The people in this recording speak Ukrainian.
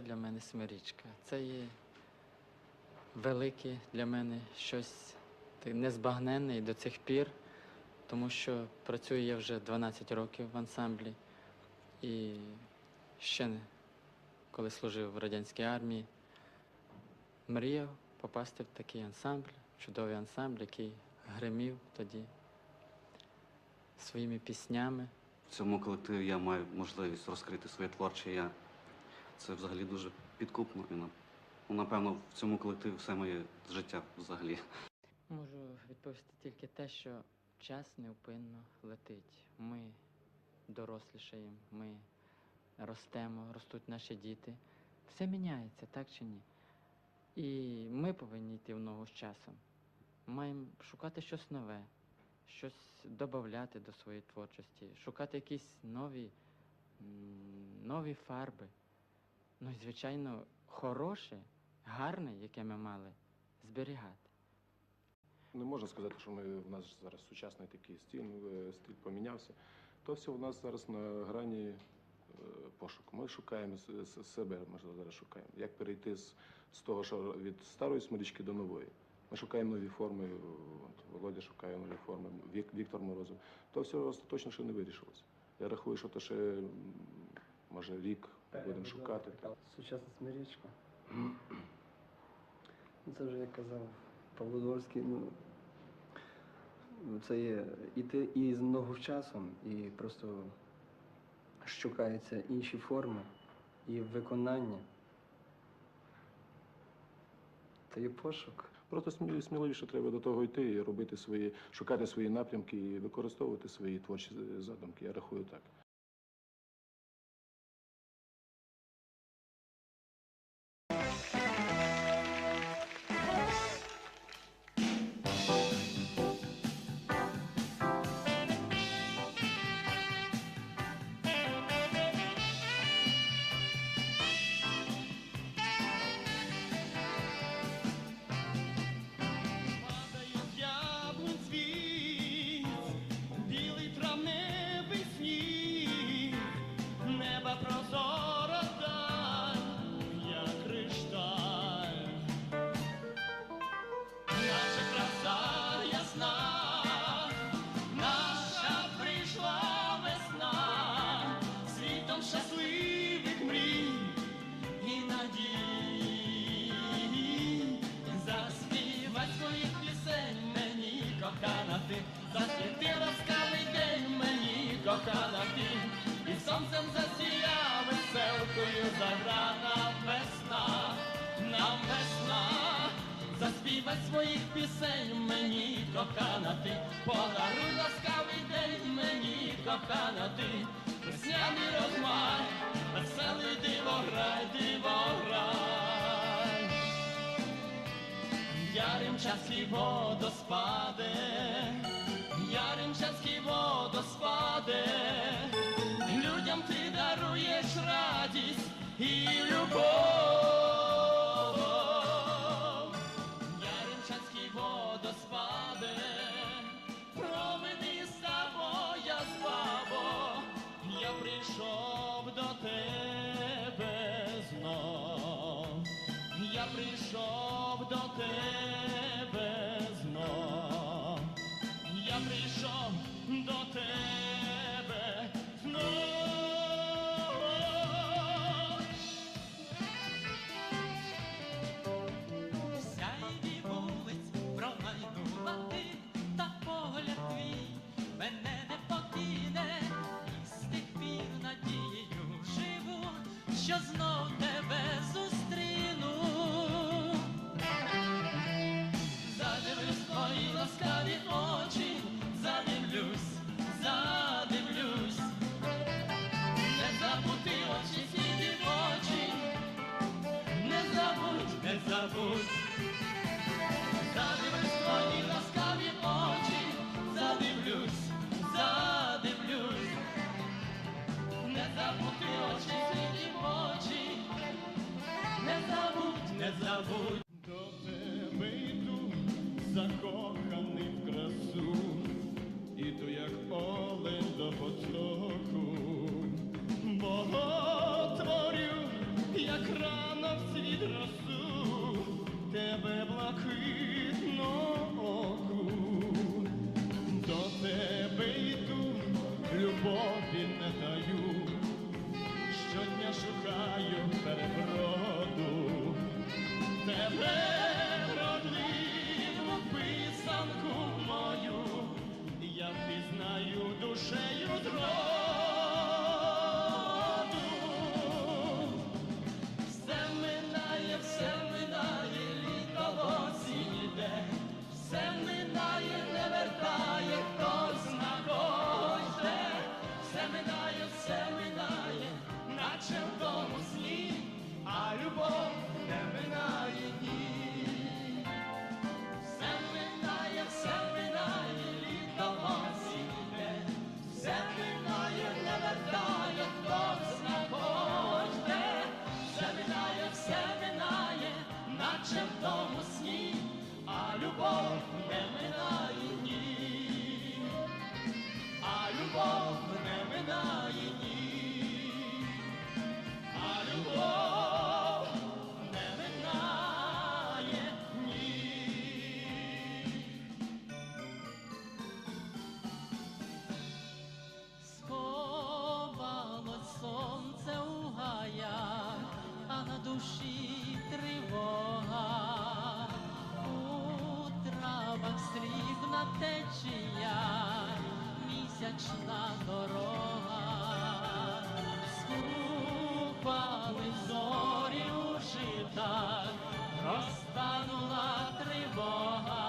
Для мене смирічка. Це є велике для мене щось незбагненне і до цих пір, тому що працюю я вже 12 років в ансамблі і ще не, коли служив в радянській армії, мріяв попасти в такий ансамбль, чудовий ансамбль, який гримів тоді своїми піснями. В цьому колективі я маю можливість розкрити своє творче я. Це взагалі дуже підкупно. І, ну, напевно, в цьому колективі все моє життя взагалі. Можу відповісти тільки те, що час невпинно летить. Ми дорослішаємо, ми ростемо, ростуть наші діти. Все міняється, так чи ні? І ми повинні йти в ногу з часом. Маємо шукати щось нове, щось додати до своєї творчості, шукати якісь нові, нові фарби. Ну і, звичайно, хороше, гарне, яке ми мали, зберігати. Не можна сказати, що ми, в нас зараз сучасний такий стиль, е, стиль помінявся. То все у нас зараз на грані е, пошуку. Ми шукаємо себе, можливо, зараз шукаємо. Як перейти з, з того, що від старої смирічки до нової. Ми шукаємо нові форми. От, Володя шукає нові форми, Вік, Віктор Морозов. То все остаточно ще не вирішилось. Я рахую, що то ще може рік будемо шукати. Сучасна смирічка. Ну, Це вже як казав Павло Дворський, ну це є іти і з ногу з часом, і просто шукаються інші форми і виконання. Це є пошук. Просто сміливіше треба до того йти і робити свої, шукати свої напрямки і використовувати свої творчі задумки. Я рахую так. Пісень мені, кохана ти, подаруй ласкавий день мені, кохана ти, весняний розмай, веселий дивограй, дивограй. Яремчанські водоспади, Яремчанські водоспади, людям ти даруєш радість і любов. До тебе знов. Я прийшов до тебе знов. Сяйві вулиць промайнула ти, та погляд твій мене не покине, і з тих пір надією живу, що знов забудь. Задивлюсь твої ласкаві очі, задивлюсь, задивлюсь. Не забути очі ці дівочі, не забудь, не забудь. До тебе йду, закоханий в красу, іду як олень до потоку, вічна дорога, скупали зорі у житах, розтанула тривога.